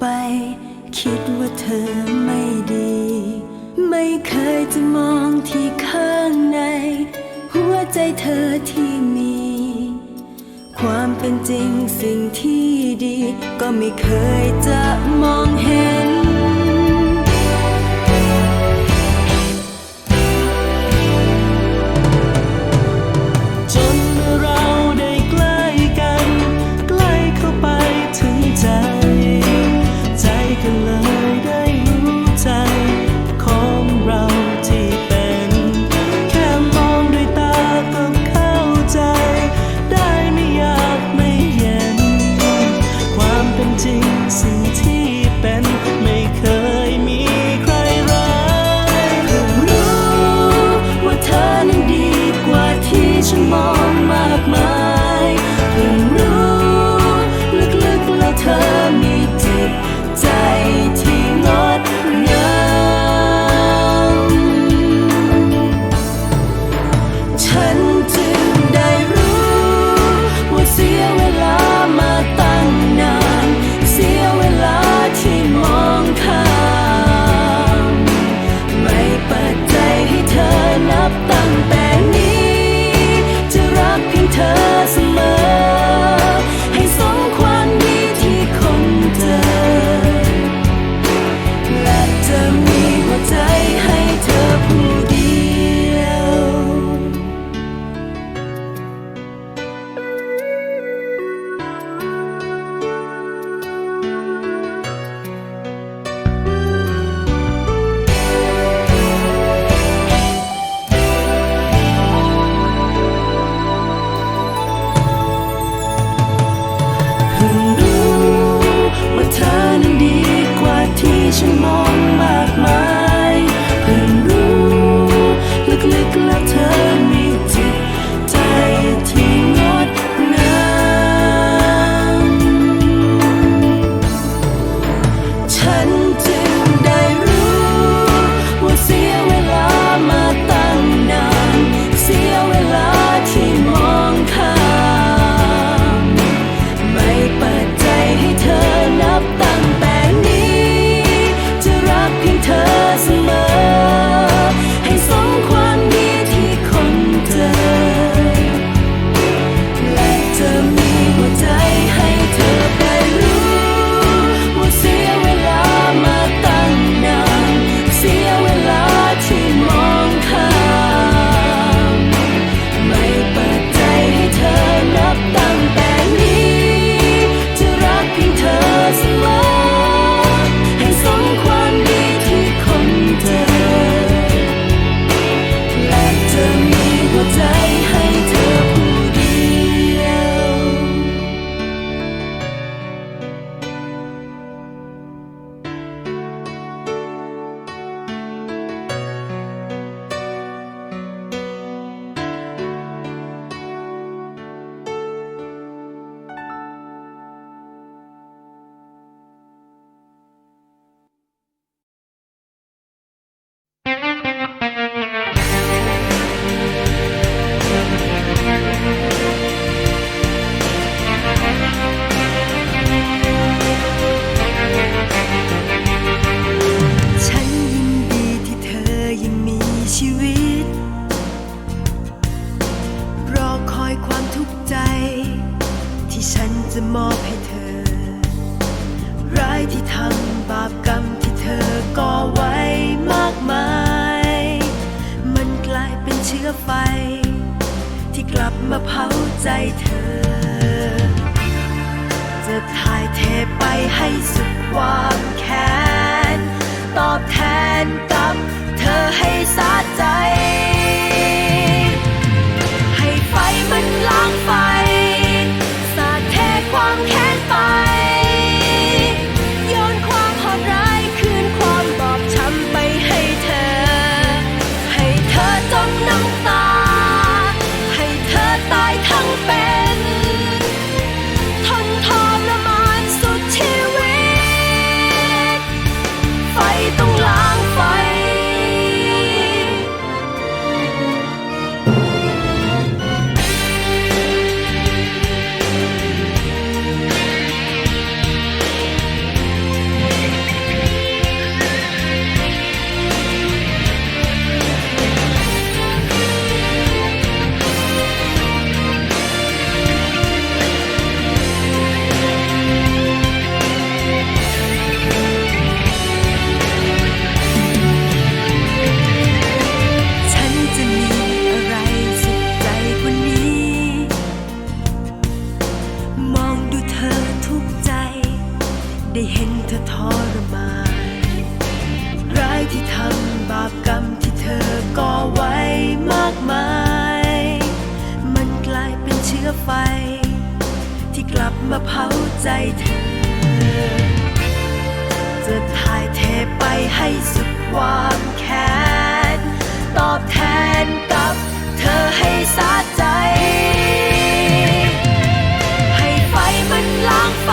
ไป คิดว่าเธอไม่ดี ไม่เคยจะมองที่ข้างใน หัวใจเธอที่มี ความเป็นจริงสิ่งที่ดี ก็ไม่เคยจะมองเห็น จะมอบให้เธอ ร้ายที่ทำบาปกรรมที่เธอก่อไว้มากมาย มันกลายเป็นเชื้อไฟ ที่กลับมาเผาใจเธอ จะถ่ายเทไปให้สุดความแค้น ตอบแทนกับเธอให้สาใจ รมานร้ายที่ทำบาปกรรมที่เธอก่อไว้มากมาย มันกลายเป็นเชื้อไฟ ที่กลับมาเผาใจเธอ จะถ่ายเทไปให้สุดความแค้น ตอบแทนกับเธอให้สาใจ ให้ไฟมันล้างไฟ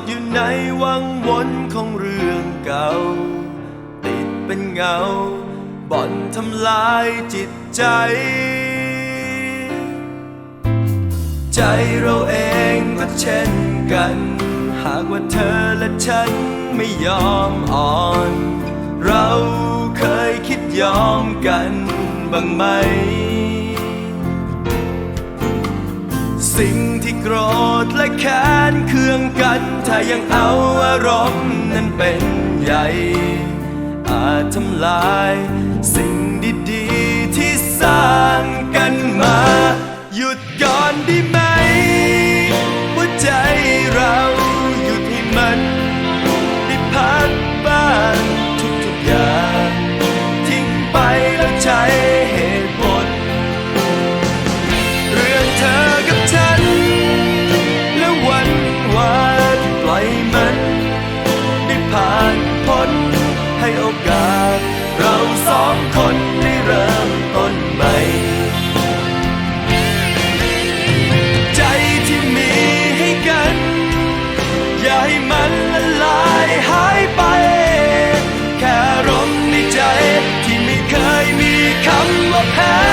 กอยู่ในวังวนของเรื่องเก่า ติดเป็นเงา บ่อนทำลายจิตใจ ใจเราเองก็เช่นกัน หากว่าเธอและฉันไม่ยอมอ่อน เราเคยคิดยอมกันบ้างไหม สิ่งที่โกรธและแค้นเคืองกัน ถ้ายังเอาอารมณ์นั้นเป็นใหญ่ อาจทำลาย สิ่งดีๆที่สร้างกันมาำ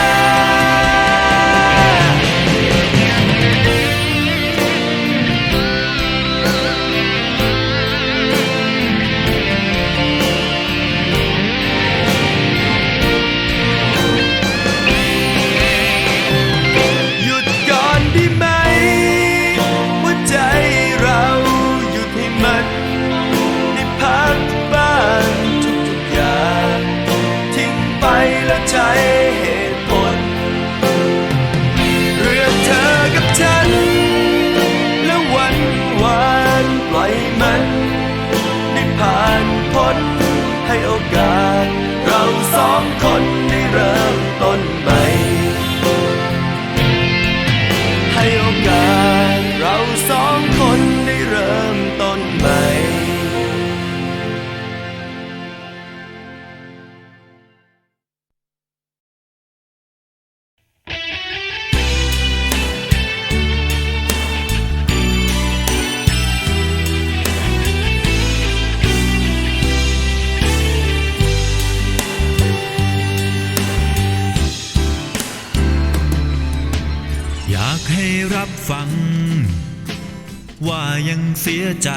เสียใจ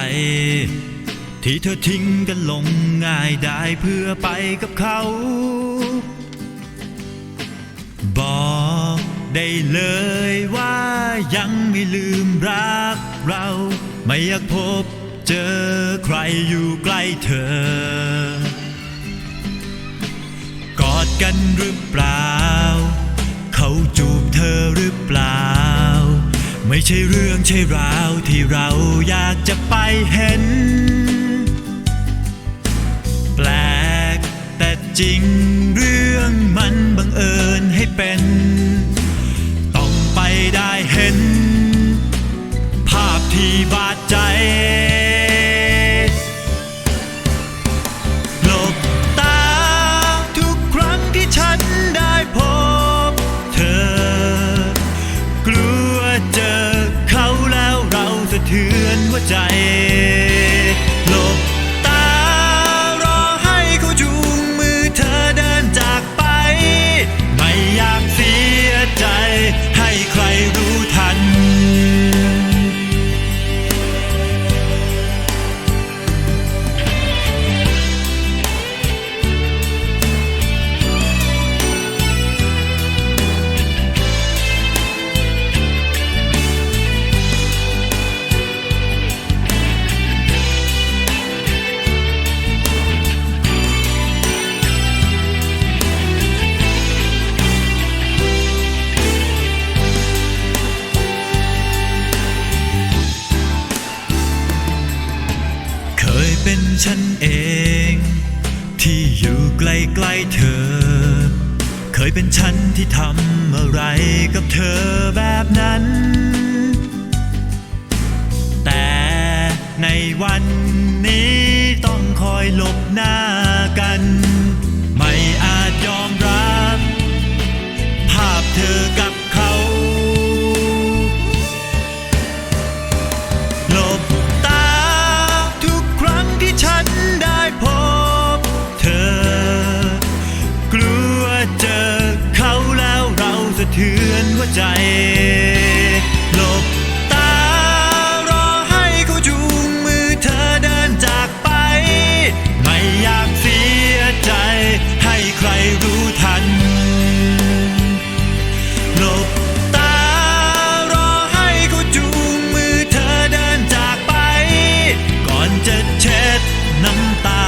ที่เธอทิ้งกันลงง่ายได้เพื่อไปกับเขา บอกได้เลยว่ายังไม่ลืมรักเรา ไม่อยากพบเจอใครอยู่ใกล้เธอ กอดกันหรือเปล่า เขาจูบเธอ ไม่ใช่เรื่องใช่ราวที่เราอยากจะไปเห็น แปลกแต่จริงเรื่องมันบังเอิญให้เป็น ต้องไปได้เห็น ภาพที่บาดใจ ทือนหัวใจ ในวันนี้ต้องคอยหลบหน้ากัน ไม่อาจยอมรับ ภาพเธอกับ น้ำตา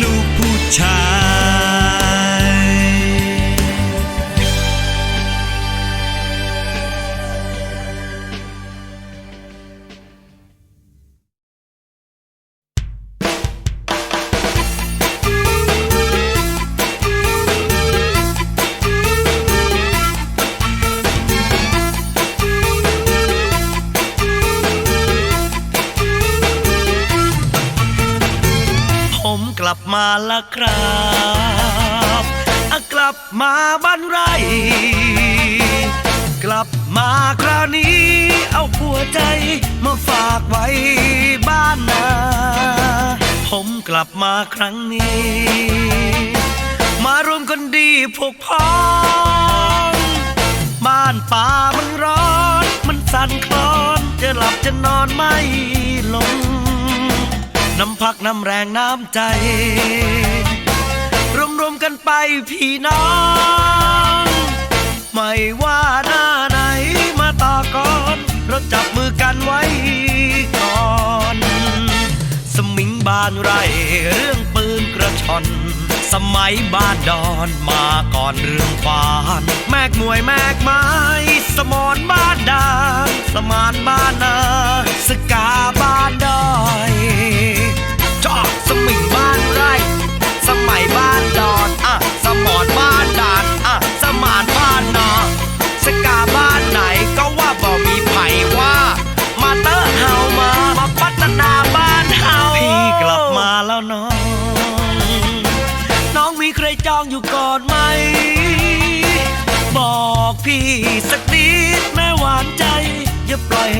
ลูกผู้ชายาแล้วครับอะกลับมาบ้านไร กลับมาคราวนี้ เอาหัวใจมาฝากไว้บ้านนา ผมกลับมาครั้งนี้ มารวมกันดีพวกพ้อง บ้านป่ามันร้อน มันสั่นคลอน จะหลับจะนอนไม่ลง น้ำพักน้ำแรงน้ำใจ รวมๆกันไปพี่น้อง ไม่ว่าหน้าไหนมาต่อก่อนเราจับมือกันไว้ก่อน สมิงบานไรเรื่องปืนกระชอน สมัยบ้านดอนมาก่อนเรื่องฟานแมกมวยแมกไม้สมอนบ้านดาสมานบ้านนาสกาบ้านดอยจอกสมิงบ้านไรสมัยบ้านดอน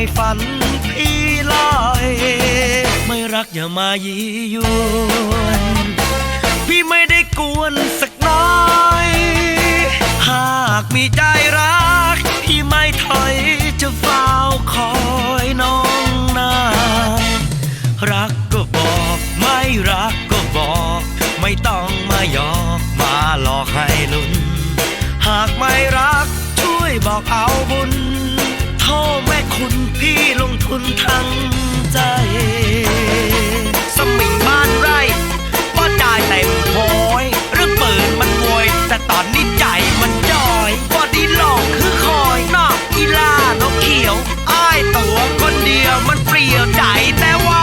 ให้ฝันพี่ลอย ไม่รักอย่ามายียวนพี่ไม่ได้กวนสักน้อย หากมีใจรัก พี่ไม่ถอยจะเฝ้าคอยน้องนา รักก็บอก ไม่รักก็บอก ไม่ต้องมาหยอกมาหลอกให้ลุ้น หากไม่รักช่วยบอกเอาบุญ พ่อแม่คุณพี่ลงทุนทั้งใจ สมิงบ้านไร่ป้อจ่ายเต็มโพยเรื่องปืนมันโวยแต่ตอนนี้ใจมันจอยบอดีหลอกคือคอยนอกกีฬานกเขียว อ้ายตัวคนเดียวมันเปลี่ยวใจแต่ว่า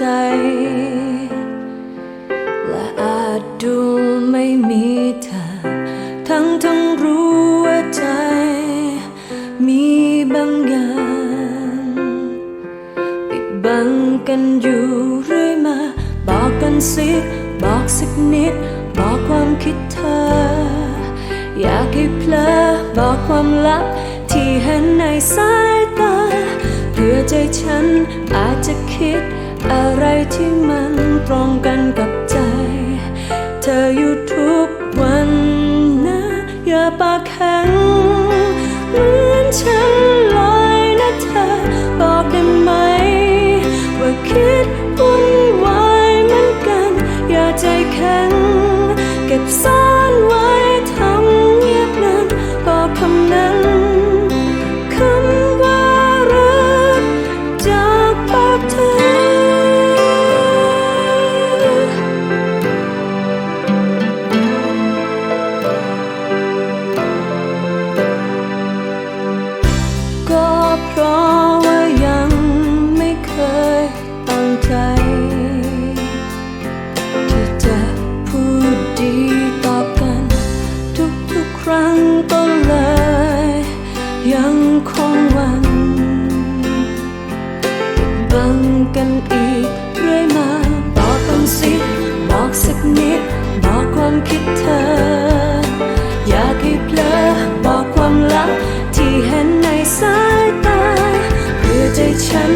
จ และอาจดูไม่มีเธอ ทั้งทั้งรู้ว่าใจ มีบางอย่างปิดบังกันอยู่เรื่อยมา บอกกันสิบอกสักนิด บอกความคิดเธอ อยากให้เพลอบอกความลับที่เห็นในสาย ที่มันตรงกันกับันอีกเรื่อยมาต่อกกันสิบอกสักนิด บอกความคิดเธอ อยากให้เพลอบอกความลับที่เห็นในสายตาเพื่อใจฉัน